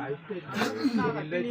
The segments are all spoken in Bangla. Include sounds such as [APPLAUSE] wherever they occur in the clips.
পাগল কি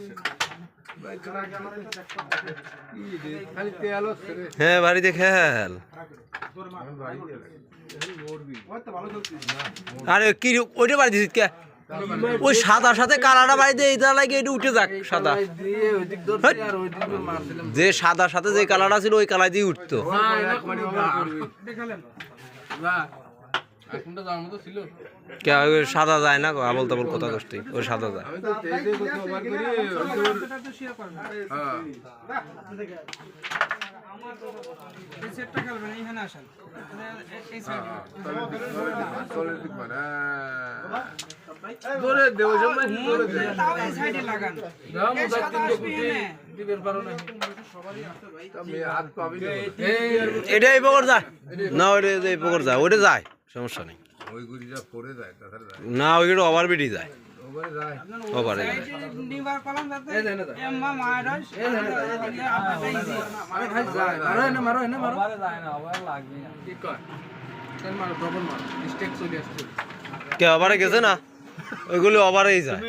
হ্যাঁ বাড়িতে খেল আরে, কি ওইটা বাড়ি দিছিস কে? ওই সাদা সাথে কালারটা বাড়ি দিয়ে এটা লাগে এটা উঠে যাক, সাদা। যে সাদা সাথে যে কালারটা ছিল, ওই কালার দিয়ে উঠতো। কে ওই সাদা যায় না গো, আবল তাবল কথা কষ্ট ওই সাদা যায়। হ্যাঁ। এই সেটটা খেলবেন এখানে আসেন। এই সাইডে তলের দিক মানে ধরে দেবো সময় ধরে দে। তাও এই সাইডে লাগান। এই সাদা আসবে এনে। আমি হাত পাবি না এটা এই পকর যায়। না ওইটা এই পকর যায় ওইটা যায়। সমস্যা নেই। ওই গুলি যা পড়ে যায় তাছাড়া যায় না ওইগুলো ওভার বিটি যায় ওভারে কে ওভারে গেছে না? ওইগুলো ওভারেই যায়।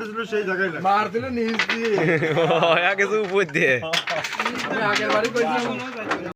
ছিল সেই জায়গায় মার দিলে নিচ দিয়ে। [LAUGHS] ও, কিছু উপর দিয়ে। আগের বাড়ি কইছি